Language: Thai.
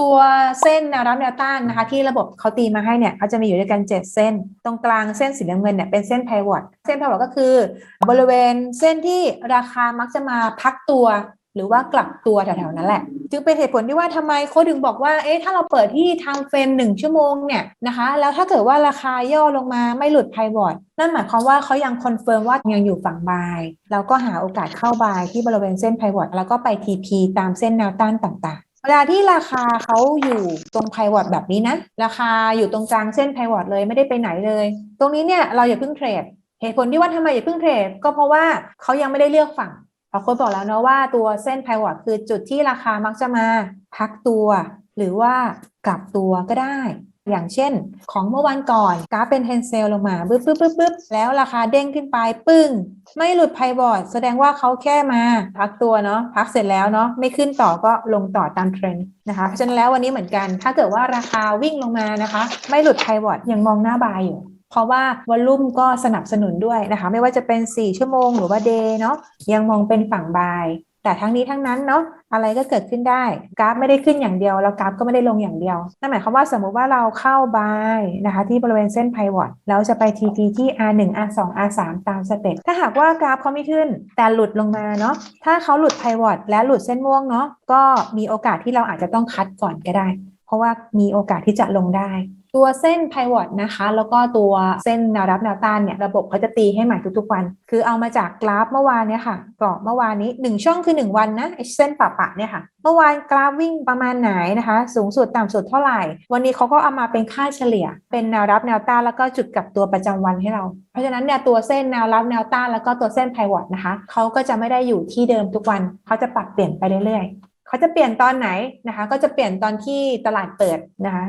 ตัวเส้นแนวรับแนวต้านนะคะ ที่ระบบเขาตีมาให้เนี่ยเขาจะมีอยู่ด้วยกัน 7 เส้น ตรงกลางเส้นสีน้ำเงินเนี่ยเป็นเส้นไพวอตเส้นไพวอตก็คือ บริเวณเส้นที่ราคามักจะมาพักตัว หรือว่ากลับตัวแถวๆนั้นแหละ จึงเป็นเหตุผลที่ว่าทำไมเขาถึงบอกว่าเอ๊ะถ้าเราเปิดที่ทางเฟรมหนึ่งชั่วโมงเนี่ยนะคะ แล้วถ้าเกิดว่าราคาย่อลงมาไม่หลุดไพวอตนั่นหมายความว่าเขายังคอนเฟิร์มว่ายังอยู่ฝั่งบายแล้วก็หาโอกาสเข้าบายที่บริเวณเส้นไพวอตแล้วก็ไป TP ตามเส้นแนวต้านต่างๆ เวลาที่ราคาเขาอยู่ตรงไพวอตแบบนี้นะ ราคาอยู่ตรงกลางเส้นไพวอตเลยไม่ได้ไปไหนเลย ตรงนี้เนี่ยเราอย่าเพิ่งเทรด เหตุผลที่ว่าทำไมอย่าเพิ่งเทรด ก็เพราะว่าเขายังไม่ได้เลือกฝั่งเราคนบอกแล้วเนาะว่าตัวเส้นไพวอตคือจุดที่ราคามักจะมาพักตัว หรือว่ากลับตัวก็ได้ อย่างเช่น ของเมื่อวันก่อนกราฟเป็นเทนเซลลงมาปึ๊บปึ๊บปึ๊บปึ๊บแล้วราคาเด้งขึ้นไปปึ้ง ไม่หลุด pivot แสดงว่าเขาแค่มาพักตัวเนาะพักเสร็จแล้วเนาะไม่ขึ้นต่อก็ลงต่อตามเทรนด์นะคะเพราะฉะนั้นแล้ววันนี้เหมือนกัน ถ้าเกิดว่าราคาวิ่งลงมานะคะ ไม่หลุด pivot ยังมองหน้าบายอยู่เพราะว่าวอลลุ่มก็สนับสนุนด้วยนะคะ ไม่ว่าจะเป็น 4 ชั่วโมงหรือว่าเดย์เนาะยังมองเป็นฝั่งบาย แต่ทั้งนี้ทั้งนั้นเนาะอะไรก็เกิดขึ้นได้ กราฟไม่ได้ขึ้นอย่างเดียว แล้วกราฟก็ไม่ได้ลงอย่างเดียว นั่นหมายความว่าสมมุติว่าเราเข้าบายนะคะที่บริเวณเส้นไพวอตแล้วจะไป TP ที่ R1 R2 R3 ตามสเต็ปถ้าหากว่ากราฟเขาไม่ขึ้น แต่หลุดลงมาเนาะถ้าเขาหลุดไพวอตและหลุดเส้นม่วงเนาะก็มีโอกาสที่เราอาจจะต้องคัดก่อนก็ได้ เพราะว่ามีโอกาสที่จะลงได้ ตัวเส้น pivot นะคะ แล้วก็ตัวเส้นแนวรับแนวต้านเนี่ยระบบเขาจะตีให้ใหม่ทุกๆวัน คือเอามาจากกราฟเมื่อวานเนี่ยค่ะกรอบเมื่อวานนี้ 1 ช่องคือ 1 วันนะเส้นปะปะเนี่ยค่ะ เมื่อวานกราฟวิ่งประมาณไหนนะคะ สูงสุดต่ำสุดเท่าไหร่ วันนี้เขาก็เอามาเป็นค่าเฉลี่ย เป็นแนวรับแนวต้านแล้วก็จุดกับตัวประจำวันให้เรา เพราะฉะนั้นเนี่ยตัวเส้นแนวรับแนวต้านแล้วก็ตัวเส้น pivot นะคะเขาก็จะไม่ได้อยู่ที่เดิมทุกวันเขาจะปรับเปลี่ยนไปเรื่อยๆ เขาจะเปลี่ยนตอนไหนนะคะ ก็จะเปลี่ยนตอนที่ตลาดเปิดนะคะ